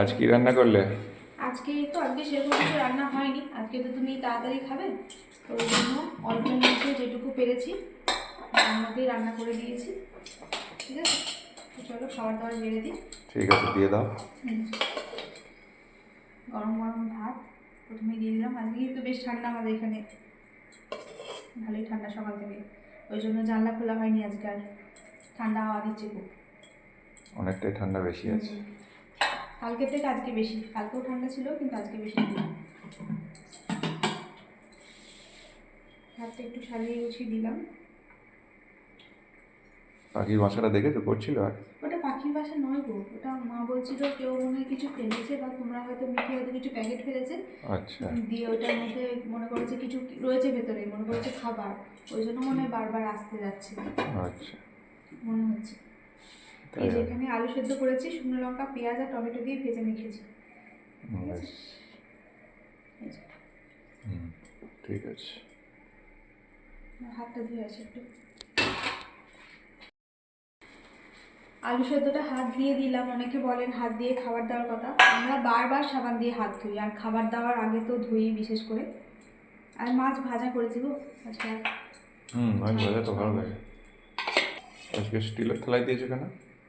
আজ কি রান্না করলে? আজকে তো আজকে সেরকম কিছু রান্না হয়নি। আজকে তো তুমি তাড়াতাড়ি খাবে। তো ওই জন্য অল্পের মধ্যে যেটুকু পেরেছি তার মধ্যেই রান্না করে দিয়েছি। ঠিক আছে? চলো খাবার দাবার বেড়ে দিই। ঠিক আছে দিয়ে দাও। গরম গরম ভাত প্রথমে দিয়ে দিলাম। আজকে কিন্তু বেশ ঠান্ডা আমাদের এখানে। ভালোই ঠান্ডা সকাল থেকে। ওই জন্য জানলা খোলা হয়নি আজকে আর। ঠান্ডা হাওয়া দিচ্ছে খুব। অনেকটাই ঠান্ডা বেশি আছে। কালকের থেকে আজকে বেশি। কালকেও ঠান্ডা ছিল কিন্তু আজকে বেশি ঠান্ডা। ভাতটা একটু সাজিয়ে গুছিয়ে দিলাম। পাখির বাসাটা দেখেছ? করছিল আর ওটা পাখির বাসা নয় গো। ওটা মা বলছিল কেউ মনে হয় কিছু ফেলেছে বা তোমরা হয়তো মিঠে হয়তো কিছু প্যাকেট ফেলেছে। আচ্ছা। দিয়ে ওটার মধ্যে মনে করেছে কিছু রয়েছে ভেতরে মনে করেছে খাবার। ওই জন্য মনে হয় বারবার আসতে যাচ্ছে। আচ্ছা। মনে হচ্ছে। এই যে এখানে আলু সেদ্ধ করেছি শুকনো লঙ্কা পেঁয়াজ আর টমেটো দিয়ে ভেজে ঠিক আছে? হাতটা ধুয়ে আসি একটু। আলু সেদ্ধটা হাত দিয়ে দিলাম অনেকে বলেন হাত দিয়ে খাবার দেওয়ার কথা। আমরা বারবার সাবান দিয়ে হাত ধুই আর খাবার দেওয়ার আগে তো ধুই বিশেষ করে। আর মাছ ভাজা করেছি গো আজকে হুম মাছ ভাজা তো ভালো লাগে। আজকে স্টিলের থালায় দিয়েছ কেন?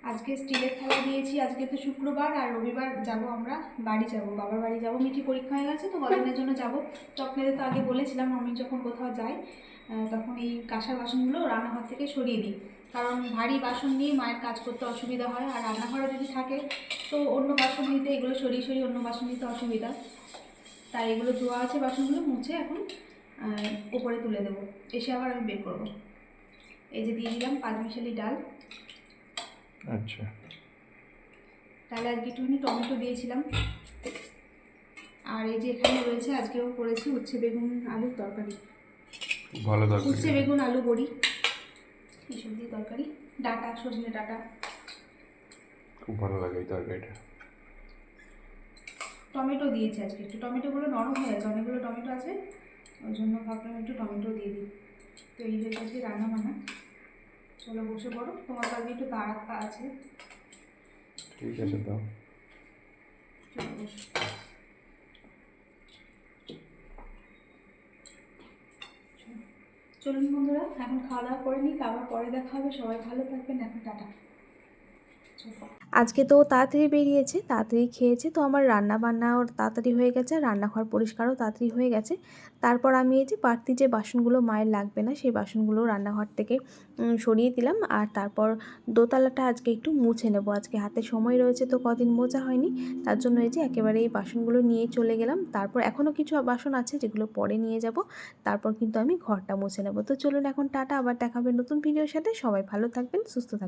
আজকে স্টিলের থালা দিয়েছি, আজকে তো শুক্রবার আর রবিবার যাব আমরা, বাড়ি যাব, বাবার বাড়ি যাব। মিঠি পরীক্ষা হয়ে গেছে তো কদিনের জন্য যাব। চকলেটে তো আগে বলেছিলাম আমি যখন কোথাও যাই তখন এই কাঁসার বাসনগুলো রান্নাঘর থেকে সরিয়ে দিই। কারণ ভারী বাসন নিয়ে মায়ের কাজ করতে অসুবিধা হয় আর রান্নাঘরে যদি থাকে, তো অন্য বাসন নিতে, এগুলো সরিয়ে সরিয়ে অন্য বাসন নিতে অসুবিধা। তাই এগুলো ধোয়া আছে বাসনগুলো মুছে এখন ওপরে তুলে দেবো। এসে আবার আমি বের করব। এই যে দিয়ে দিলাম পাঁচমিশালি ডাল। আচ্ছা। তাহলে আজকে একটুখানি টমেটো দিয়েছিলাম। আর এই যে এখানে রয়েছে আজকেও করেছি উচ্ছে বেগুন আলুর তরকারি। ভালো উচ্ছে বেগুন আলু বড়ি এইসব দিয়ে তরকারি। ডাটা সজনে ডাটা। খুব ভালো লাগে এই তরকারিটা। টমেটো দিয়েছি আজকে একটু। টমেটোগুলো নরম হয়ে আছে অনেকগুলো টমেটো আছে। ওই জন্য ভাবলাম একটু টমেটো দিয়ে দিই। তো এই হয়েছে আজকে রান্না বান্না চলো বসে পড়ো তোমার কাছে একটু তাড়া আছে। ঠিক আছে তো চলুন বন্ধুরা এখন খাওয়া দাওয়া করে নিক আবার পরে দেখা হবে। সবাই ভালো থাকবেন এখন টাটা। আজকে তো তাড়াতাড়ি বেরিয়েছে, তাড়াতাড়ি খেয়েছে, তো আমার রান্না বান্নাও তাড়াতাড়ি হয়ে গেছে রান্নাঘর পরিষ্কারও তাড়াতাড়ি হয়ে গেছে। তারপর আমি এই যে বাড়তি যে বাসনগুলো মায়ের লাগবে না, সেই বাসনগুলো রান্নাঘর থেকে সরিয়ে দিলাম। আর তারপর দোতলাটা আজকে একটু মুছে নেব। আজকে হাতে সময় রয়েছে তো কদিন মোজা হয়নি, তার জন্য এই যে একেবারে এই বাসনগুলো নিয়ে চলে গেলাম। তারপর এখনও কিছু বাসন আছে যেগুলো পরে নিয়ে যাব, তারপর কিন্তু আমি ঘরটা মুছে নেব। তো চলুন এখন টাটা, আবার দেখাবে নতুন ভিডিওর সাথে। সবাই ভালো থাকবেন, সুস্থ থাকবেন।